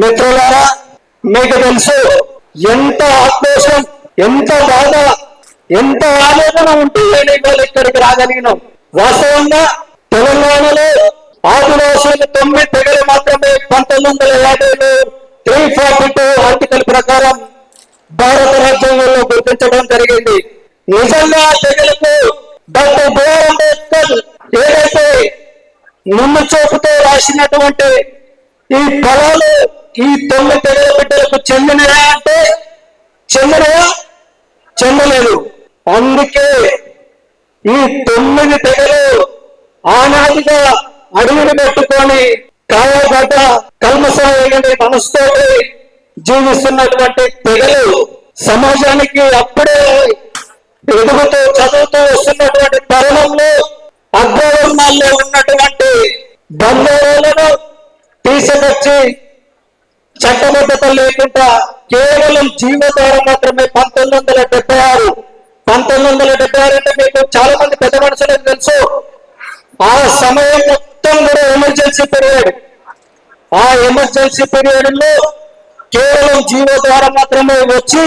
మిత్రులారా మీకు తెలుసు ఎంత ఆక్రోశం ఎంత బాధ ఎంత ఆలోచన ఉంటే నేను ఇవాళ ఇక్కడికి రాగలిగినాం వాస్తవంగా తెలంగాణలో ఆదివాసులు తొమ్మిది తెగలు మాత్రమే పంతొమ్మిది వందల యాభైలో త్రీ ఫార్టీ టూ ఆర్టికల్ ప్రకారం భారత రాజ్యాంగంలో గుర్తించడం జరిగింది. నిజంగా తెగలకు డాక్టర్ బిఆర్ అంబేద్కర్ ఏదైతే ముందు చూపుతో రాసినటువంటి ఈ పొలాలు ఈ తొమ్మిది తెలుగు బిడ్డలకు చెందినరా అంటే చెందినరా? చెందలేదు. అందుకే ఈ తొమ్మిది తెగలు ఆనాటిగా అడుగులు పెట్టుకొని కాయగడ్డ కల్మసాయని మనసుతో జీవిస్తున్నటువంటి తెగలు సమాజానికి అప్పుడే ఎదుగుతూ చదువుతూ వస్తున్నటువంటి తరుణంలో అగ్రవర్ణాల్లో ఉన్నటువంటి బంధువులను తీసుకొచ్చి చట్టబద్ధత లేకుండా కేవలం జీవ మాత్రమే పంతొమ్మిది వందల డెబ్బై ఆరు పంతొమ్మిది వందల డెబ్బై ఆరు అంటే మీకు చాలా మంది పెద్ద మనుషులకు తెలుసు. ఆ సమయం మొత్తం కూడా ఎమర్జెన్సీ పీరియడ్. ఆ ఎమర్జెన్సీ పీరియడ్లో కేవలం జీవో మాత్రమే వచ్చి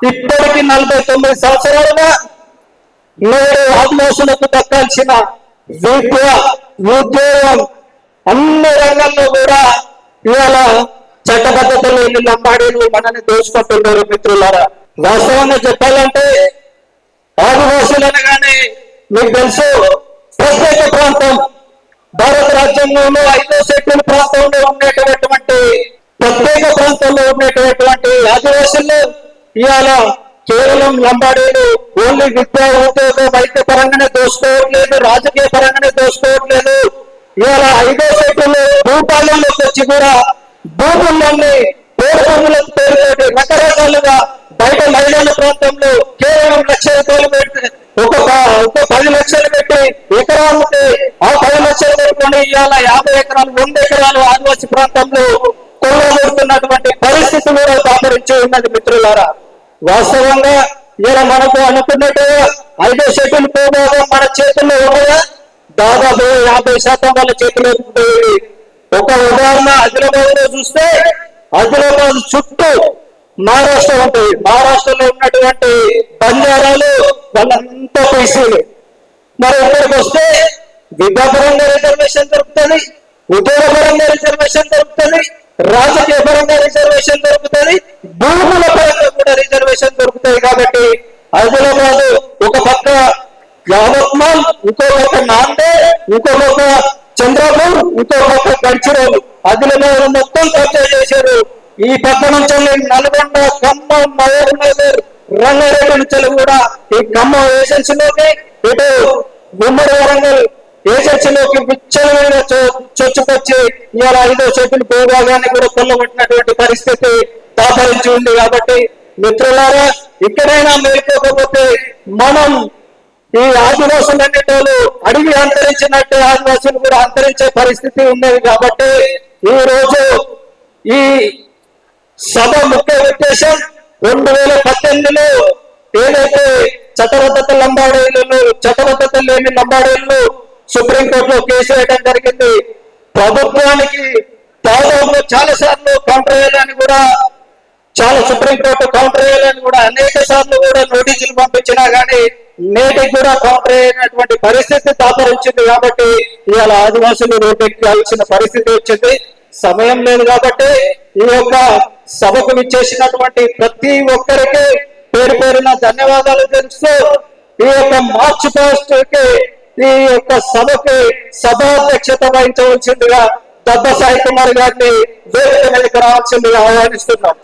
ఇప్పటికి నలభై తొమ్మిది సంవత్సరాలుగా నేడు ఆదివాసులకు దక్కాల్సిన విద్య ఉద్యోగం అన్ని రంగాల్లో కూడా ఇవాళ చట్టబద్ధతలు ఎన్ని లంబాడీలు మనల్ని దోచుకుంటున్నారు మిత్రులారా. వాస్తవంగా చెప్పాలంటే ఆదివాసులు అనగానే మీకు తెలుసు ప్రత్యేక ప్రాంతం. భారత రాజ్యాంగంలో ఐదో షెడ్యూల్ ప్రాంతంలో ఉండేటటువంటి ప్రత్యేక ప్రాంతంలో ఉండేటటువంటి ఆదివాసులు ఇవాళ కేవలం లంబాడీలు ఓన్లీ విద్యా ఉద్యోగ వైద్య పరంగానే దోసుకోవట్లేదు రాజకీయ పరంగానే దోసుకోవట్లేదు ఇవాళ ఐదో షెడ్యూల్ భూపాలెంలోకి వచ్చి కూడా భూములన్నీ పేరు భూములకు పేరుతోటి రకరకాలుగా బయట మహిళల ప్రాంతంలో కేవలం లక్ష రూపాయలు పెట్టి ఒక ఒక పది లక్షలు పెట్టి ఎకరాలకి ఆ పది లక్షలు పెట్టుకొని ఇవాళ యాభై ఎకరాలు వంద ఎకరాలు ఆదివాసీ ప్రాంతంలో కొల్లగొడుతున్నటువంటి పరిస్థితి కూడా దాపరించి ఉన్నది మిత్రులారా. వాస్తవంగా ఇలా మనకు అనుకున్నట్టుగా ఐదో షెడ్యూల్ పోగా మన చేతుల్లో ఉన్నాయా దాదాపు యాభై శాతం వాళ్ళ చేతిలో పోయింది ఒక ఉదాహరణ ఆదిలాబాద్లో చూస్తే ఆదిలాబాద్ చుట్టూ మహారాష్ట్ర ఉంటుంది మహారాష్ట్రలో ఉన్నటువంటి బంజారాలు వాళ్ళంతా పైసలు మరి ఇక్కడికి వస్తే విద్యాపరంగా రిజర్వేషన్ దొరుకుతుంది ఉద్యోగపరంగా రిజర్వేషన్ దొరుకుతుంది రాజకీయ పరంగా రిజర్వేషన్ దొరుకుతుంది భూముల పరంగా కూడా రిజర్వేషన్ దొరుకుతాయి కాబట్టి ఆదిలాబాద్ ఒక పక్క యావత్మాల్ ఇంకో పక్క నాందే ఇంకో పక్క చంద్రబాబు ఇంకో పక్క గడ్చిరోలు ఆదిలాబాద్ మొత్తం కబ్జా చేశారు. ఈ పక్క నుంచి నల్గొండ ఖమ్మం మహబూబ్ నగర్ రంగారెడ్డి నుంచి కూడా ఈ ఖమ్మం ఏజెన్సీలోకి ఇటు గుమ్మడి వరంగల్ ఏజెన్సీలోకి విచ్చలమైన చొచ్చుకొచ్చి ఇవాళ ఐదో చేతులు భూభాగాన్ని కూడా కొల్లగొట్టినటువంటి పరిస్థితి దాపరించి ఉంది కాబట్టి మిత్రులారా ఇక్కడైనా మేల్కోకపోతే మనం ఈ ఆదివాసులు అనేటోళ్ళు అడిగి అంతరించినట్టు ఆదివాసులు కూడా అంతరించే పరిస్థితి ఉన్నది కాబట్టి ఈ రోజు ఈ సభ ముఖ్య ఉద్దేశం రెండు వేల పద్దెనిమిదిలో ఏదైతే చట్టబద్ధత లంబాడీలను చట్టబద్ధత లేని లంబాడీలను సుప్రీంకోర్టులో కేసు వేయడం జరిగింది. ప్రభుత్వానికి దాదాపు చాలా సార్లు కౌంటర్ వేయాలని కూడా చాలా సుప్రీంకోర్టు కౌంటర్ వేయాలని కూడా అనేక సార్లు కూడా నోటీసులు పంపించినా కానీ నేటికి కూడా కౌంటర్ అయినటువంటి పరిస్థితి దాపరించింది కాబట్టి ఇవాళ ఆదివాసులు రోడ్డెక్కాల్సిన పరిస్థితి వచ్చింది. సమయం లేదు కాబట్టి ఈ యొక్క సభకు విచ్చేసినటువంటి ప్రతి ఒక్కరికి పేరు పేరున ధన్యవాదాలు తెలుస్తూ ఈ యొక్క మార్చ్ పాస్ట్కి ఈ యొక్క సభకి సభాధ్యక్షత వహించవలసిందిగా దబ్బ సాయి కుమార్ గారిని వేదిక మీదకి రావాల్సిందిగా ఆహ్వానిస్తున్నాం.